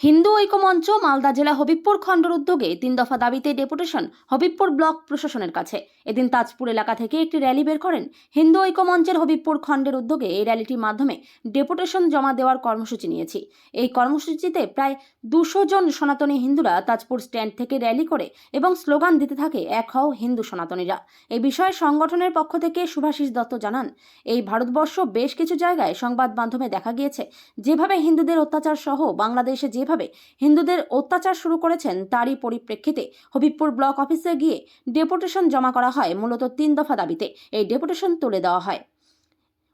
হিন্দু ঐক্যমঞ্চ মালদা জেলা হবিবপুর খণ্ডের উদ্যোগে তিন দফা দাবিতে ডেপুটেশন হবিবপুর ব্লক প্রশাসনের কাছে। এদিন তাজপুর এলাকা থেকে একটি র্যালি বের করেন হিন্দু ঐক্যমঞ্চের হবিবপুর খণ্ডের উদ্যোগে এই র্যালিটির মাধ্যমে ডেপুটেশন জমা দেওয়ার কর্মসূচি নিয়েছি। এই কর্মসূচিতে প্রায় দুশো জন সনাতনী হিন্দুরা তাজপুর স্ট্যান্ড থেকে র্যালি করে এবং স্লোগান দিতে থাকে, এক হও হিন্দু সনাতনীরা। এই বিষয়ে সংগঠনের পক্ষ থেকে সুভাষিস দত্ত জানান, এই ভারতবর্ষ বেশ কিছু জায়গায় সংবাদ মাধ্যমে দেখা গিয়েছে, যেভাবে হিন্দুদের অত্যাচার সহ বাংলাদেশে যেভাবে হিন্দুদের অত্যাচার শুরু করেছেন তারই পরিপ্রেক্ষিতে হবিবপুর ব্লক অফিসে গিয়ে ডেপুটেশন জমা করা হয়, মূলত তিন দফা দাবিতে। এই ডেপুটেশন তুলে দেওয়া হয়।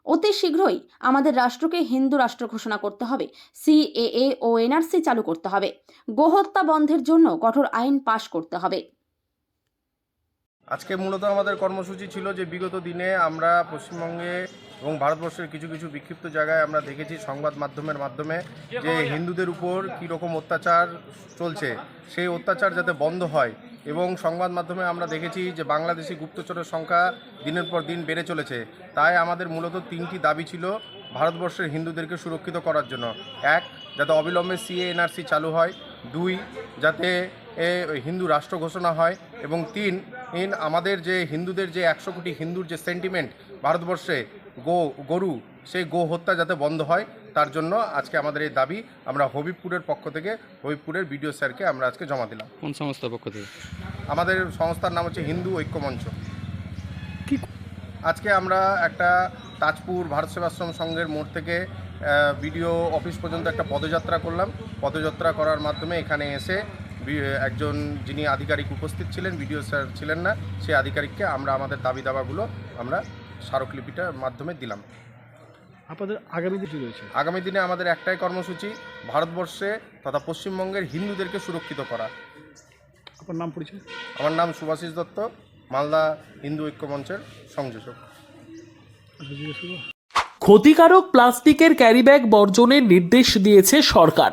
অতি শীঘ্রই আমাদের রাষ্ট্রকে হিন্দু রাষ্ট্র ঘোষণা করতে হবে। সিএএ ও এনআরসি চালু করতে হবে। গোহত্যা বন্ধের জন্য কঠোর আইন পাশ করতে হবে। আজকে মূলত আমাদের কর্মসূচি ছিল যে বিগত দিনে আমরা পশ্চিমবঙ্গে এবং ভারতবর্ষের কিছু কিছু বিক্ষিপ্ত জায়গায় আমরা দেখেছি সংবাদ মাধ্যমের মাধ্যমে যে হিন্দুদের উপর কী রকম অত্যাচার চলছে, সেই অত্যাচার যাতে বন্ধ হয় এবং সংবাদ মাধ্যমে আমরা দেখেছি যে বাংলাদেশি গুপ্তচরের সংখ্যা দিনের পর দিন বেড়ে চলেছে। তাই আমাদের মূলত তিনটি দাবি ছিল ভারতবর্ষের হিন্দুদেরকে সুরক্ষিত করার জন্য। এক, যাতে অবিলম্বে সিএ এনআরসি চালু হয়। দুই, যাতে হিন্দু রাষ্ট্র ঘোষণা হয়। এবং তিন ইন আমাদের যে হিন্দুদের যে একশো কোটি হিন্দুর যে সেন্টিমেন্ট ভারতবর্ষে গো গরু সেই গো হত্যা যাতে বন্ধ হয় তার জন্য আজকে আমাদের এই দাবি। আমরা হবিবপুরের পক্ষ থেকে হবিবপুরের বিডিও স্যারকে আমরা আজকে জমা দিলাম। কোন সংস্থার পক্ষ থেকে? আমাদের সংস্থার নাম হচ্ছে হিন্দু ঐক্যমঞ্চ। কি? আজকে আমরা একটা তাজপুর ভারত সেবাশ্রম সংঘের মোড় থেকে বিডিও অফিস পর্যন্ত একটা পদযাত্রা করলাম। পদযাত্রা করার মাধ্যমে এখানে এসে একজন যিনি আধিকারিক উপস্থিত ছিলেন বিডিও স্যার ছিলেন না সেই আধিকারিককে আমরা আমাদের দাবি দাবাগুলো আমরা স্মারকলিপিটার মাধ্যমে দিলাম। আপনাদের আগামী দিন রয়েছে? আগামী দিনে আমাদের একটাই কর্মসূচি ভারতবর্ষে তথা পশ্চিমবঙ্গের হিন্দুদেরকে সুরক্ষিত করা। আপনার নাম পরিচয়? আমার নাম সুভাষিস দত্ত মালদা হিন্দু ঐক্যমঞ্চের সংযোজক। আচ্ছা? ক্ষতিকারক প্লাস্টিকের ক্যারিব্যাগ বর্জনের নির্দেশ দিয়েছে সরকার।